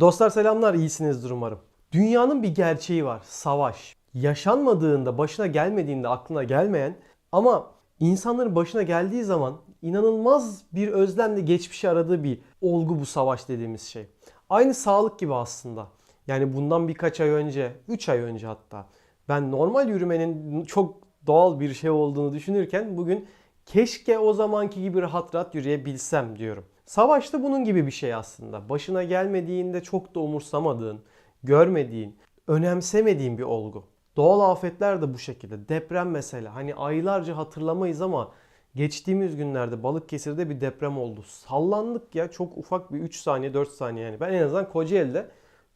Dostlar selamlar, iyisinizdir umarım. Dünyanın bir gerçeği var, savaş. Yaşanmadığında, başına gelmediğinde aklına gelmeyen ama insanların başına geldiği zaman inanılmaz bir özlemle geçmişi aradığı bir olgu bu savaş dediğimiz şey. Aynı sağlık gibi aslında. Yani bundan birkaç ay önce, 3 ay önce hatta ben normal yürümenin çok doğal bir şey olduğunu düşünürken bugün keşke o zamanki gibi rahat rahat yürüyebilsem diyorum. Savaş da bunun gibi bir şey aslında. Başına gelmediğinde çok da umursamadığın, görmediğin, önemsemediğin bir olgu. Doğal afetler de bu şekilde. Deprem mesela. Hani aylarca hatırlamayız ama geçtiğimiz günlerde Balıkesir'de bir deprem oldu. Sallandık ya çok ufak bir 3 saniye 4 saniye yani. Ben en azından Kocaeli'de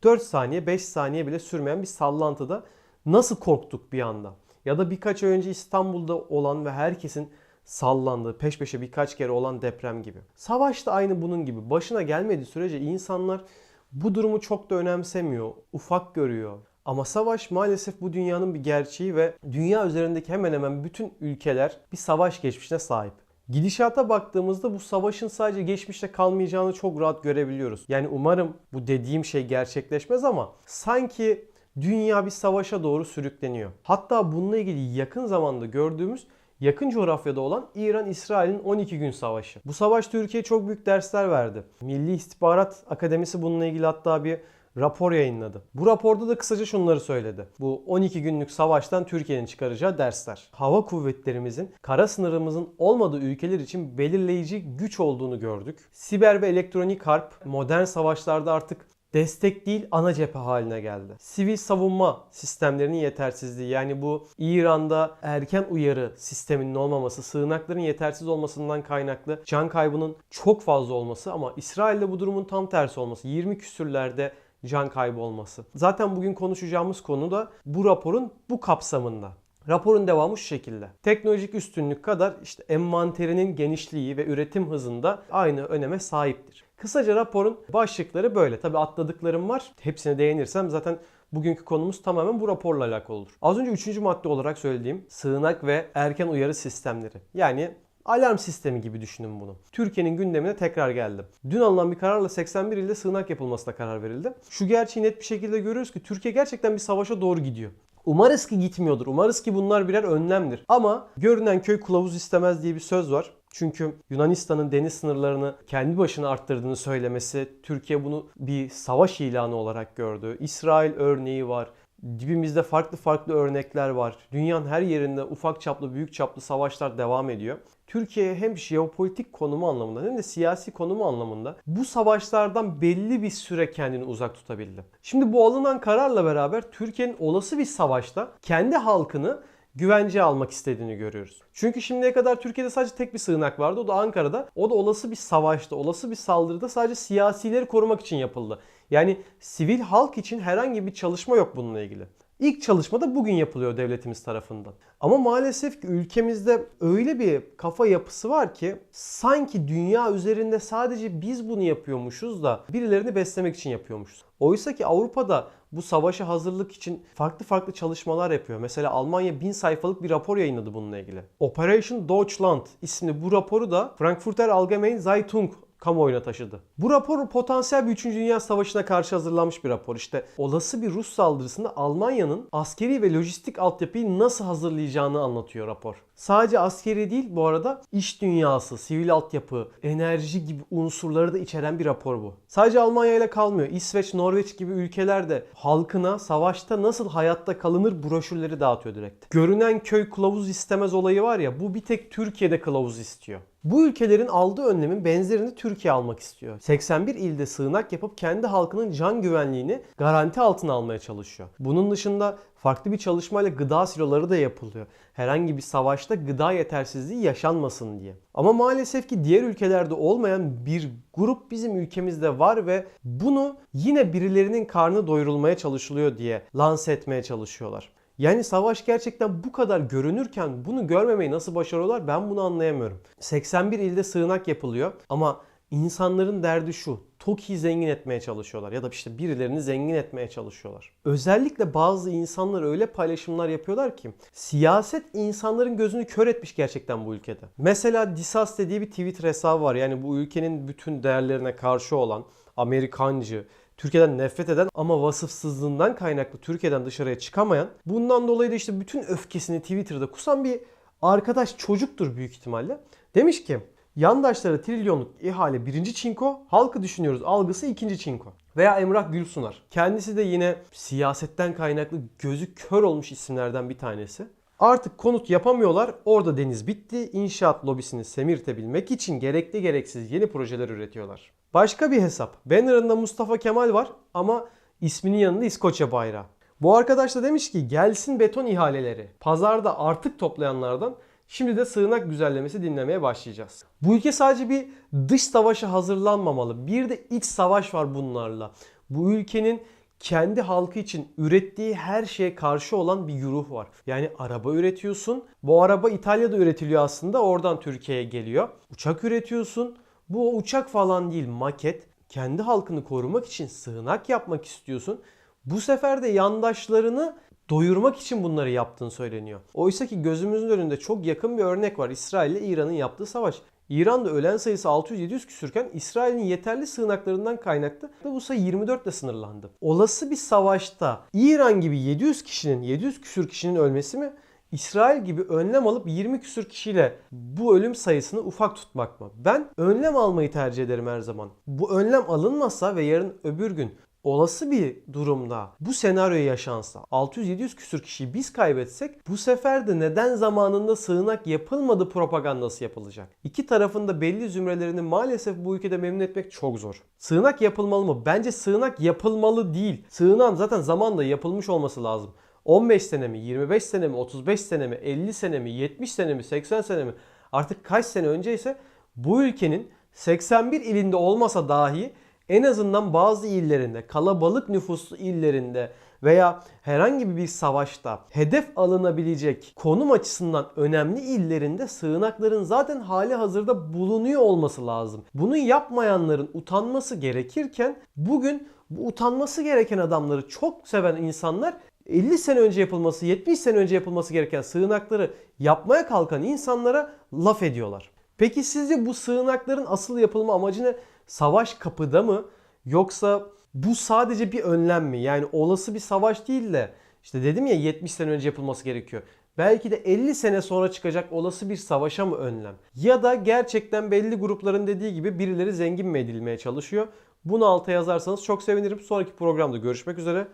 4 saniye 5 saniye bile sürmeyen bir sallantıda nasıl korktuk bir anda. Ya da birkaç ay önce İstanbul'da olan ve herkesin sallandığı, peş peşe birkaç kere olan deprem gibi. Savaş da aynı bunun gibi. Başına gelmediği sürece insanlar bu durumu çok da önemsemiyor, ufak görüyor. Ama savaş maalesef bu dünyanın bir gerçeği ve dünya üzerindeki hemen hemen bütün ülkeler bir savaş geçmişine sahip. Gidişata baktığımızda bu savaşın sadece geçmişte kalmayacağını çok rahat görebiliyoruz. Yani umarım bu dediğim şey gerçekleşmez ama sanki dünya bir savaşa doğru sürükleniyor. Hatta bununla ilgili yakın zamanda gördüğümüz yakın coğrafyada olan İran-İsrail'in 12 gün savaşı. Bu savaş Türkiye'ye çok büyük dersler verdi. Milli İstihbarat Akademisi bununla ilgili hatta bir rapor yayınladı. Bu raporda da kısaca şunları söyledi. Bu 12 günlük savaştan Türkiye'nin çıkaracağı dersler. Hava kuvvetlerimizin kara sınırımızın olmadığı ülkeler için belirleyici güç olduğunu gördük. Siber ve elektronik harp modern savaşlarda artık destek değil ana cephe haline geldi. Sivil savunma sistemlerinin yetersizliği yani bu İran'da erken uyarı sisteminin olmaması, sığınakların yetersiz olmasından kaynaklı can kaybının çok fazla olması ama İsrail'de bu durumun tam tersi olması. 20 küsürlerde can kaybı olması. Zaten bugün konuşacağımız konu da bu raporun bu kapsamında. Raporun devamı şu şekilde. Teknolojik üstünlük kadar işte envanterinin genişliği ve üretim hızında aynı öneme sahiptir. Kısaca raporun başlıkları böyle. Tabi atladıklarım var. Hepsine değinirsem zaten bugünkü konumuz tamamen bu raporla alakalı olur. Az önce üçüncü madde olarak söylediğim sığınak ve erken uyarı sistemleri. Yani alarm sistemi gibi düşünün bunu. Türkiye'nin gündemine tekrar geldi. Dün alınan bir kararla 81 ilde sığınak yapılmasına karar verildi. Şu gerçeği net bir şekilde görüyoruz ki Türkiye gerçekten bir savaşa doğru gidiyor. Umarız ki gitmiyordur. Umarız ki bunlar birer önlemdir. Ama görünen köy kılavuz istemez diye bir söz var. Çünkü Yunanistan'ın deniz sınırlarını kendi başına arttırdığını söylemesi, Türkiye bunu bir savaş ilanı olarak gördü. İsrail örneği var. Dibimizde farklı farklı örnekler var. Dünyanın her yerinde ufak çaplı, büyük çaplı savaşlar devam ediyor. Türkiye hem jeopolitik konumu anlamında hem de siyasi konumu anlamında bu savaşlardan belli bir süre kendini uzak tutabildi. Şimdi bu alınan kararla beraber Türkiye'nin olası bir savaşta kendi halkını güvence almak istediğini görüyoruz. Çünkü şimdiye kadar Türkiye'de sadece tek bir sığınak vardı. O da Ankara'da. O da olası bir savaşta, olası bir saldırıda sadece siyasileri korumak için yapıldı. Yani sivil halk için herhangi bir çalışma yok bununla ilgili. İlk çalışma da bugün yapılıyor devletimiz tarafından. Ama maalesef ki ülkemizde öyle bir kafa yapısı var ki sanki dünya üzerinde sadece biz bunu yapıyormuşuz da birilerini beslemek için yapıyormuşuz. Oysa ki Avrupa'da bu savaşa hazırlık için farklı farklı çalışmalar yapıyor. Mesela Almanya bin sayfalık bir rapor yayınladı bununla ilgili. Operation Deutschland isimli bu raporu da Frankfurter Allgemeine Zeitung kamuoyuna taşıdı. Bu rapor potansiyel bir 3. Dünya Savaşı'na karşı hazırlanmış bir rapor. İşte olası bir Rus saldırısında Almanya'nın askeri ve lojistik altyapıyı nasıl hazırlayacağını anlatıyor rapor. Sadece askeri değil bu arada iş dünyası, sivil altyapı, enerji gibi unsurları da içeren bir rapor bu. Sadece Almanya ile kalmıyor. İsveç, Norveç gibi ülkeler de halkına savaşta nasıl hayatta kalınır broşürleri dağıtıyor direkt. Görünen köy kılavuz istemez olayı var ya bu bir tek Türkiye'de kılavuz istiyor. Bu ülkelerin aldığı önlemin benzerini Türkiye almak istiyor. 81 ilde sığınak yapıp kendi halkının can güvenliğini garanti altına almaya çalışıyor. Bunun dışında farklı bir çalışmayla gıda siloları da yapılıyor. Herhangi bir savaşta gıda yetersizliği yaşanmasın diye. Ama maalesef ki diğer ülkelerde olmayan bir grup bizim ülkemizde var ve bunu yine birilerinin karnı doyurulmaya çalışılıyor diye lanse etmeye çalışıyorlar. Yani savaş gerçekten bu kadar görünürken bunu görmemeyi nasıl başarıyorlar ben bunu anlayamıyorum. 81 ilde sığınak yapılıyor ama insanların derdi şu. TOKİ'yi zengin etmeye çalışıyorlar ya da işte birilerini zengin etmeye çalışıyorlar. Özellikle bazı insanlar öyle paylaşımlar yapıyorlar ki siyaset insanların gözünü kör etmiş gerçekten bu ülkede. Mesela Disas dediği bir Twitter hesabı var. Yani bu ülkenin bütün değerlerine karşı olan Amerikancı, Türkiye'den nefret eden ama vasıfsızlığından kaynaklı Türkiye'den dışarıya çıkamayan, bundan dolayı da işte bütün öfkesini Twitter'da kusan bir arkadaş çocuktur büyük ihtimalle. Demiş ki yandaşları trilyonluk ihale birinci çinko, halkı düşünüyoruz algısı ikinci çinko. Veya Emrah Gülsunar. Kendisi de yine siyasetten kaynaklı gözü kör olmuş isimlerden bir tanesi. Artık konut yapamıyorlar. Orada deniz bitti. İnşaat lobisini semirtebilmek için gerekli gereksiz yeni projeler üretiyorlar. Başka bir hesap. Banner'ında Mustafa Kemal var ama isminin yanında İskoçya bayrağı. Bu arkadaş da demiş ki gelsin beton ihaleleri. Pazarda artık toplayanlardan şimdi de sığınak güzellemesi dinlemeye başlayacağız. Bu ülke sadece bir dış savaşa hazırlanmamalı. Bir de iç savaş var bunlarla. Bu ülkenin kendi halkı için ürettiği her şeye karşı olan bir güruh var. Yani araba üretiyorsun. Bu araba İtalya'da üretiliyor aslında. Oradan Türkiye'ye geliyor. Uçak üretiyorsun. Bu uçak falan değil maket. Kendi halkını korumak için sığınak yapmak istiyorsun. Bu sefer de yandaşlarını doyurmak için bunları yaptığın söyleniyor. Oysa ki gözümüzün önünde çok yakın bir örnek var. İsrail ile İran'ın yaptığı savaş. İran'da ölen sayısı 600-700 küsürken İsrail'in yeterli sığınaklarından kaynaklı bu sayı 24 ile sınırlandı. Olası bir savaşta İran gibi 700 kişinin, 700 küsür kişinin ölmesi mi? İsrail gibi önlem alıp 20 küsür kişiyle bu ölüm sayısını ufak tutmak mı? Ben önlem almayı tercih ederim her zaman. Bu önlem alınmasa ve yarın öbür gün olası bir durumda bu senaryo yaşansa 600-700 küsür kişiyi biz kaybetsek bu sefer de neden zamanında sığınak yapılmadı propagandası yapılacak. İki tarafın da belli zümrelerini maalesef bu ülkede memnun etmek çok zor. Sığınak yapılmalı mı? Bence sığınak yapılmalı değil. Sığınan zaten zamanla yapılmış olması lazım. 15 sene mi, 25 sene mi, 35 sene mi, 50 sene mi, 70 sene mi, 80 sene mi artık kaç sene önceyse bu ülkenin 81 ilinde olmasa dahi en azından bazı illerinde, kalabalık nüfuslu illerinde veya herhangi bir savaşta hedef alınabilecek konum açısından önemli illerinde sığınakların zaten hali hazırda bulunuyor olması lazım. Bunu yapmayanların utanması gerekirken bugün bu utanması gereken adamları çok seven insanlar 50 sene önce yapılması, 70 sene önce yapılması gereken sığınakları yapmaya kalkan insanlara laf ediyorlar. Peki sizce bu sığınakların asıl yapılma amacı ne? Savaş kapıda mı? Yoksa bu sadece bir önlem mi? Yani olası bir savaş değil de işte dedim ya 70 sene önce yapılması gerekiyor. Belki de 50 sene sonra çıkacak olası bir savaşa mı önlem? Ya da gerçekten belli grupların dediği gibi birileri zengin mi edilmeye çalışıyor? Bunu alta yazarsanız çok sevinirim. Sonraki programda görüşmek üzere.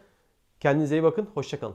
Kendinize iyi bakın. Hoşçakalın.